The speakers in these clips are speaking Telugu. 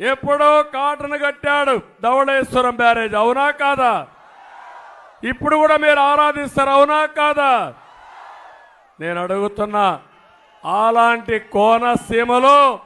ఎప్పుడో కాటను కట్టాడు ధవళేశ్వరం బ్యారేజ్. అవునా కాదా? ఇప్పుడు కూడా మీరు ఆరాధిస్తారు అవునా కాదా? నేను అడుగుతున్నా అలాంటి కోనసీమలో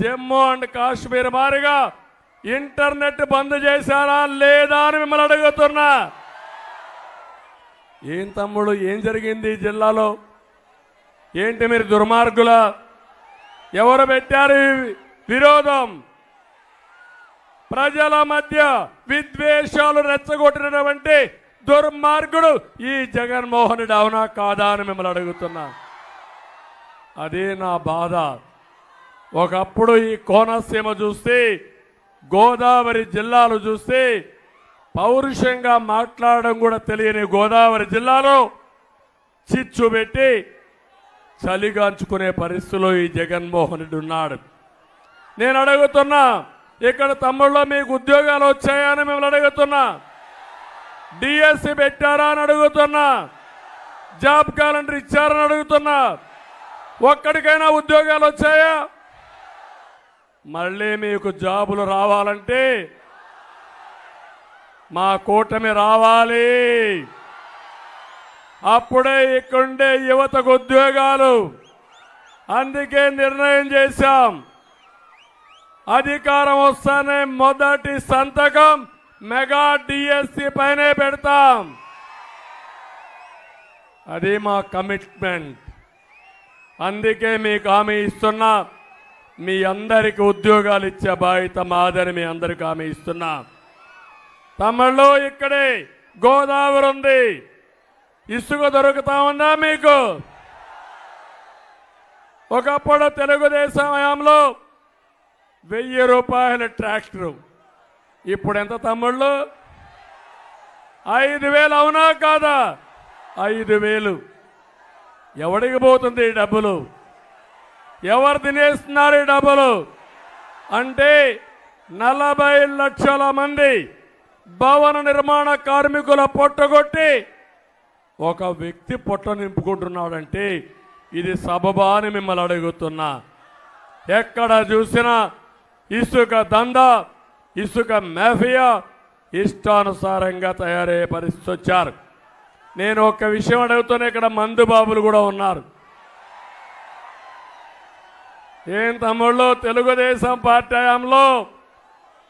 జమ్మూ అండ్ కాశ్మీర్ మారిగా ఇంటర్నెట్ బంద్ చేశారా లేదా అని మిమ్మల్ని అడుగుతున్నా. ఏం తమ్ముడు ఏం జరిగింది జిల్లాలో? ఏంటి మీరు దుర్మార్గుల? ఎవరు పెట్టారు విరోధం? ప్రజల మధ్య విద్వేషాలు రెచ్చగొట్టినటువంటి దుర్మార్గుడు ఈ జగన్మోహన్ రెడ్డి అవునా కాదా అని మిమ్మల్ని అడుగుతున్నా. అదే నా బాధ. ఒకప్పుడు ఈ కోనసీమ చూస్తే గోదావరి జిల్లాలు చూస్తే పౌరుషంగా మాట్లాడడం కూడా తెలియని గోదావరి జిల్లాలో చిచ్చు పెట్టి చలిగాంచుకునే పరిస్థితిలో ఈ జగన్మోహన్ రెడ్డి ఉన్నాడు. నేను అడుగుతున్నా ఇక్కడ తమ్ముళ్ళ మీకు ఉద్యోగాలు వచ్చాయని మిమ్మల్ని అడుగుతున్నా. డిఎస్సి పెట్టారా అని అడుగుతున్నా. జాబ్ క్యాలెండర్ ఇచ్చారని అడుగుతున్నా. ఒక్కడికైనా ఉద్యోగాలు వచ్చాయా? మళ్ళీ మీకు జాబులు రావాలంటే మా కూటమి రావాలి. అప్పుడే ఇక్కడుండే యువతకు ఉద్యోగాలు. అందుకే నిర్ణయం చేశాం. అధికారం వస్తానే మొదటి సంతకం మెగా డిఎస్సి పైనే పెడతాం. అది మా కమిట్మెంట్. అందుకే మీకు హామీ ఇస్తున్నా. మీ అందరికి ఉద్యోగాలు ఇచ్చే బాధ్యత మాదని మీ అందరికి హామీ ఇస్తున్నా. తమిళలో ఇక్కడే గోదావరి ఉంది. ఇసుక దొరుకుతా ఉందా మీకు? ఒకప్పుడు తెలుగుదేశం హయాంలో వెయ్యి రూపాయల ట్రాక్టరు. ఇప్పుడు ఎంత తమ్ముళ్ళు? ఐదు వేలు అవునా కాదా? ఐదు వేలు. ఎవడికి పోతుంది ఈ డబ్బులు? ఎవరు తినేస్తున్నారు ఈ డబ్బులు? అంటే నలభై లక్షల మంది భవన నిర్మాణ కార్మికుల పొట్టగొట్టి ఒక వ్యక్తి పొట్ట నింపుకుంటున్నాడంటే ఇది సబబా అని మిమ్మల్ని అడుగుతున్నా. ఎక్కడ చూసినా ఇసుక దంద ఇసుక మాఫియా ఇష్టానుసారంగా తయారయ్యే పరిస్థితి వచ్చారు నేను ఒక విషయం అడుగుతున్నా ఇక్కడ మందు బాబులు కూడా ఉన్నారు. ఏం తమ్ముళ్ళు తెలుగుదేశం పార్టీ హయాంలో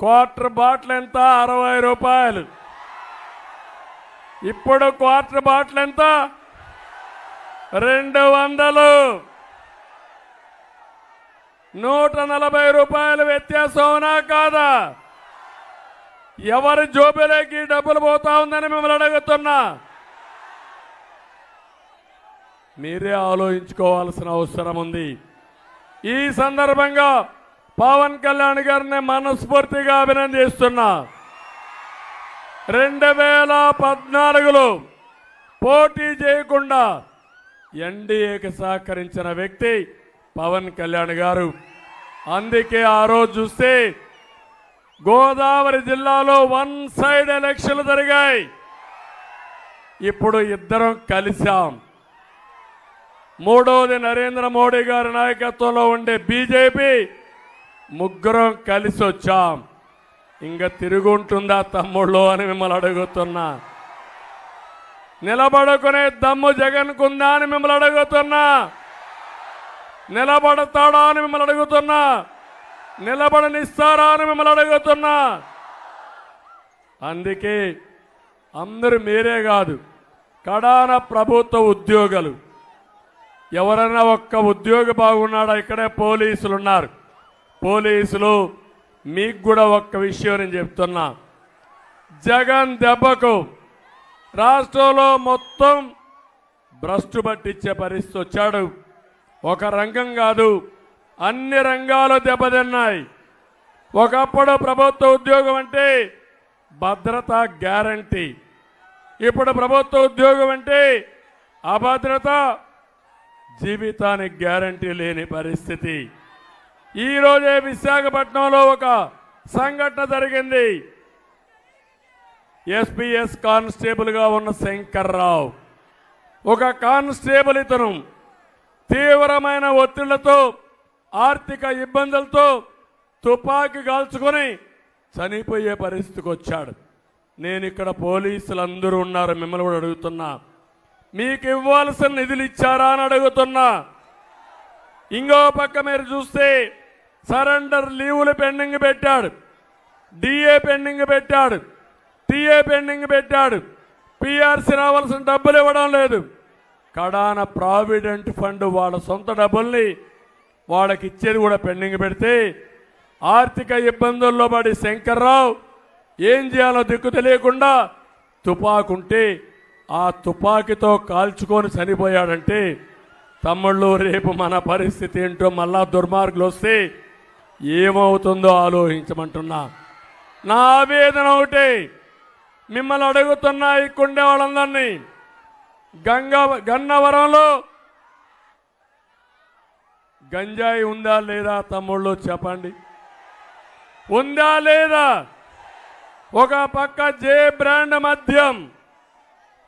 క్వార్టర్ బాటిల్ ఎంత? అరవై రూపాయలు. ఇప్పుడు క్వార్టర్ బాటిల్ ఎంత? రెండు వందలు. నూట నలభై రూపాయల వ్యత్యాసం అవునా కాదా? ఎవరి జోబులోకి డబ్బులు పోతా ఉందని మిమ్మల్ని అడుగుతున్నా. మీరే ఆలోచించుకోవాల్సిన అవసరం ఉంది. ఈ సందర్భంగా పవన్ కళ్యాణ్ గారిని మనస్ఫూర్తిగా అభినందిస్తున్నా. రెండు వేల పద్నాలుగులో పోటీ చేయకుండా ఎన్డీఏకి సహకరించిన వ్యక్తి పవన్ కళ్యాణ్ గారు. అందుకే ఆ రోజు చూస్తే గోదావరి జిల్లాలో వన్ సైడ్ ఎలక్షన్లు జరిగాయి. ఇప్పుడు ఇద్దరం కలిశాం. మూడోది నరేంద్ర మోడీ గారి నాయకత్వంలో ఉండే బీజేపీ ముగ్గురం కలిసి వచ్చాం. ఇంకా తిరుగుంటుందా తమ్ముళ్ళు అని మిమ్మల్ని అడుగుతున్నా. నిలబడుకునే దమ్ము జగన్కుందా అని మిమ్మల్ని అడుగుతున్నా. నిలబడతాడా అని మిమ్మల్ని అడుగుతున్నా. నిలబడనిస్తారా అని మిమ్మల్ని అడుగుతున్నా. అందుకే అందరూ మీరే కాదు కడాన ప్రభుత్వ ఉద్యోగులు. ఎవరైనా ఒక్క ఉద్యోగి బాగున్నాడా ఇక్కడే పోలీసులు ఉన్నారు పోలీసులు మీకు కూడా ఒక్క విషయం నేను చెప్తున్నా. జగన్ దెబ్బకు రాష్ట్రంలో మొత్తం భ్రష్టు పట్టించే పరిస్థితి వచ్చాడు. ఒక రంగం కాదు అన్ని రంగాలు దెబ్బతిన్నాయి. ఒకప్పుడు ప్రభుత్వ ఉద్యోగం అంటే భద్రత గ్యారంటీ. ఇప్పుడు ప్రభుత్వ ఉద్యోగం అంటే అభద్రత జీవితానికి గ్యారంటీ లేని పరిస్థితి. ఈరోజే విశాఖపట్నంలో ఒక సంఘటన జరిగింది. ఎస్పీఎస్ కానిస్టేబుల్గా ఉన్న శంకర్రావు. ఒక కానిస్టేబుల్ ఇతను తీవ్రమైన ఒత్తిళ్ళతో ఆర్థిక ఇబ్బందులతో తుపాకీ కాల్చుకొని చనిపోయే పరిస్థితికి వచ్చాడు. నేను ఇక్కడ పోలీసులు అందరూ ఉన్నారు మిమ్మల్ని కూడా అడుగుతున్నా. మీకు ఇవ్వాల్సిన నిధులు ఇచ్చారా అని అడుగుతున్నా. ఇంకో పక్క మీరు చూస్తే సరెండర్ లీవులు పెండింగ్ పెట్టాడు. డిఏ పెండింగ్ పెట్టాడు. టీఏ పెండింగ్ పెట్టాడు. పిఆర్సీ రావాల్సిన డబ్బులు ఇవ్వడం లేదు. కడాన ప్రావిడెంట్ ఫండ్ వాళ్ళ సొంత డబ్బుల్ని వాళ్ళకి ఇచ్చేది కూడా పెండింగ్ పెడితే ఆర్థిక ఇబ్బందుల్లో పడి శంకర్రావు ఏం చేయాలో దిక్కు తెలియకుండా తుపాకుంటే ఆ తుపాకీతో కాల్చుకొని చనిపోయాడంటే తమ్ముళ్ళు రేపు మన పరిస్థితి ఏంటో మళ్ళా దుర్మార్గులు వస్తే ఏమవుతుందో ఆలోచించమంటున్నా. నా ఆవేదన ఒకటే మిమ్మల్ని అడుగుతున్నా ఇక్కడే వాళ్ళందరినీ. గంగ గన్నవరంలో గంజాయి ఉందా లేదా తమ్ముళ్ళు చెప్పండి. ఉందా లేదా? ఒక పక్క జే బ్రాండ్ మద్యం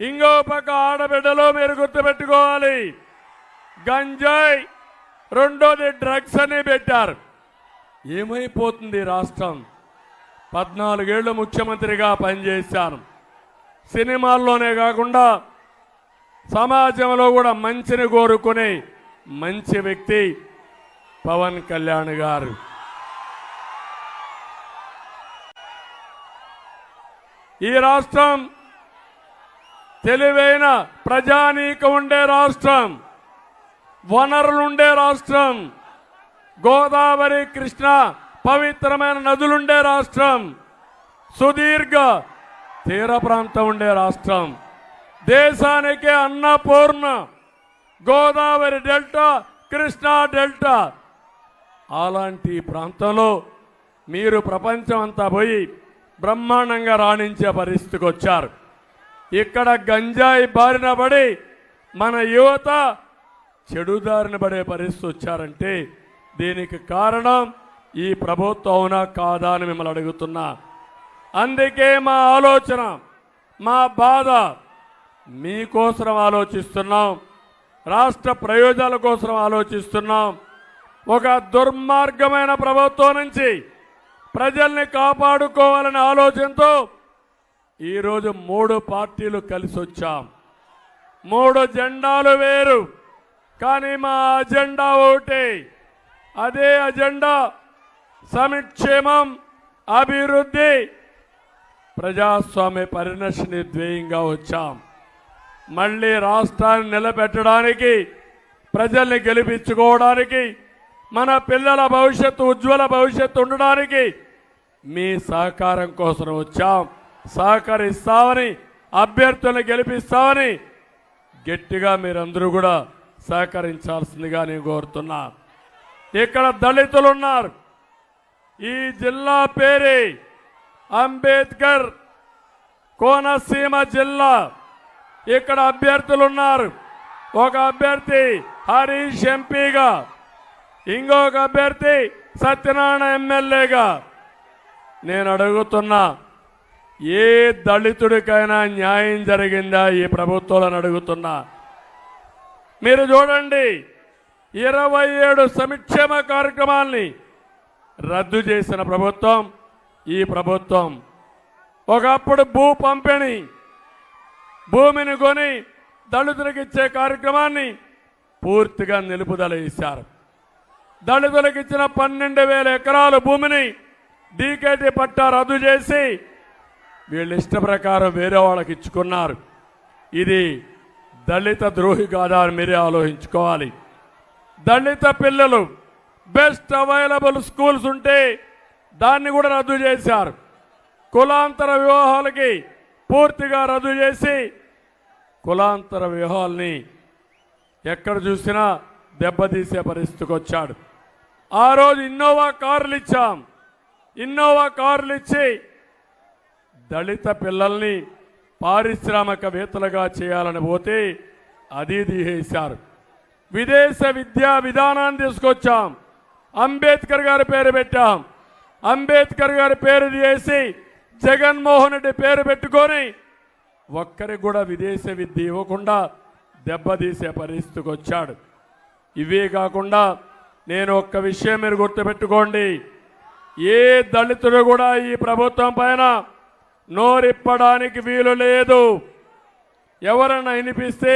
ఇంకో పక్క ఆడబిడ్డలో మీరు గుర్తుపెట్టుకోవాలి. గంజాయి రెండోది డ్రగ్స్ అని పెట్టారు. ఏమైపోతుంది రాష్ట్రం? పద్నాలుగేళ్ళు ముఖ్యమంత్రిగా పనిచేశాను. సినిమాల్లోనే కాకుండా సమాజంలో కూడా మంచిని కోరుకునే మంచి వ్యక్తి పవన్ కళ్యాణ్ గారు. ఈ రాష్ట్రం తెలివైన ప్రజానీకం ఉండే రాష్ట్రం వనరులుండే రాష్ట్రం గోదావరి కృష్ణ పవిత్రమైన నదులుండే రాష్ట్రం సుదీర్ఘ తీర ప్రాంతం ఉండే రాష్ట్రం. దేశానికి అన్నపూర్ణ గోదావరి డెల్టా కృష్ణా డెల్టా. అలాంటి ప్రాంతంలో మీరు ప్రపంచం అంతా పోయి బ్రహ్మాండంగా రాణించే పరిస్థితికి వచ్చారు. ఇక్కడ గంజాయి బారిన పడి మన యువత చెడుదారిన పడే పరిస్థితి వచ్చారంటే దీనికి కారణం ఈ ప్రభుత్వం అవునా కాదా అని మిమ్మల్ని అడుగుతున్నా. అందుకే మా ఆలోచన మా బాధ మీకోసం ఆలోచిస్తున్నాం. రాష్ట్ర ప్రయోజనాల కోసం ఆలోచిస్తున్నాం. ఒక దుర్మార్గమైన ప్రభుత్వం నుంచి ప్రజల్ని కాపాడుకోవాలనే ఆలోచనతో ఈరోజు మూడు పార్టీలు కలిసి వచ్చాం. మూడు జెండాలు వేరు. కానీ మా అజెండా ఒకటే. అదే అజెండా సంక్షేమం అభివృద్ధి ప్రజాస్వామ్య పరిరక్షణ ధ్యేయంగా వచ్చాం. మళ్ళీ రాష్ట్రాన్ని నిలబెట్టడానికి ప్రజల్ని గెలిపించుకోవడానికి మన పిల్లల భవిష్యత్తు ఉజ్వల భవిష్యత్తు ఉండడానికి మీ సహకారం కోసం వచ్చాం. సహకరిస్తామని అభ్యర్థులను గెలిపిస్తామని గట్టిగా మీరందరూ కూడా సహకరించాల్సిందిగా నేను కోరుతున్నా. ఇక్కడ దళితులు ఉన్నారు ఈ జిల్లా పేరే అంబేద్కర్ కోనసీమ జిల్లా. ఇక్కడ అభ్యర్థులు ఉన్నారు. ఒక అభ్యర్థి హరీష్ ఎంపీగా ఇంకొక అభ్యర్థి సత్యనారాయణ ఎమ్మెల్యేగా. నేను అడుగుతున్నా ఏ దళితుడికైనా న్యాయం జరిగిందా ఈ ప్రభుత్వాలను అడుగుతున్నా. మీరు చూడండి ఇరవై ఏడు సంక్షేమ కార్యక్రమాల్ని రద్దు చేసిన ప్రభుత్వం ఈ ప్రభుత్వం. ఒకప్పుడు భూ పంపిణీ భూమిని కొని దళితులకు ఇచ్చే కార్యక్రమాన్ని పూర్తిగా నిలుపుదల ఇచ్చారు దళితులకు ఇచ్చిన పన్నెండు వేల ఎకరాల భూమిని డీకేటీ పట్టా రద్దు చేసి వీళ్ళ ఇష్ట ప్రకారం వేరే వాళ్ళకి ఇచ్చుకున్నారు. ఇది దళిత ద్రోహి కాదా అని మీరే ఆలోచించుకోవాలి. దళిత పిల్లలు బెస్ట్ అవైలబుల్ స్కూల్స్ ఉంటే దాన్ని కూడా రద్దు చేశారు. కులాంతర వివాహాలకి పూర్తిగా రద్దు చేసి కులాంతర వ్యూహాల్ని ఎక్కడ చూసినా దెబ్బతీసే పరిస్థితికి వచ్చాడు. ఆ రోజు ఇన్నోవా కార్లు ఇచ్చాం. ఇన్నోవా కార్లు ఇచ్చి దళిత పిల్లల్ని పారిశ్రామికవేత్తలుగా చేయాలని పోతే అది తీసేశారు. విదేశ విద్యా విధానాన్ని తీసుకొచ్చాం. అంబేద్కర్ గారి పేరు పెట్టాం. అంబేద్కర్ గారి పేరు తీసి జగన్మోహన్ రెడ్డి పేరు పెట్టుకొని ఒక్కరికి కూడా విదేశ విద్య ఇవ్వకుండా దెబ్బతీసే పరిస్థితికి వచ్చాడు. ఇవే కాకుండా నేను ఒక్క విషయం మీరు గుర్తుపెట్టుకోండి. ఏ దళితుడు కూడా ఈ ప్రభుత్వం పైన నోరిప్పడానికి వీలు లేదు. ఎవరన్నా వినిపిస్తే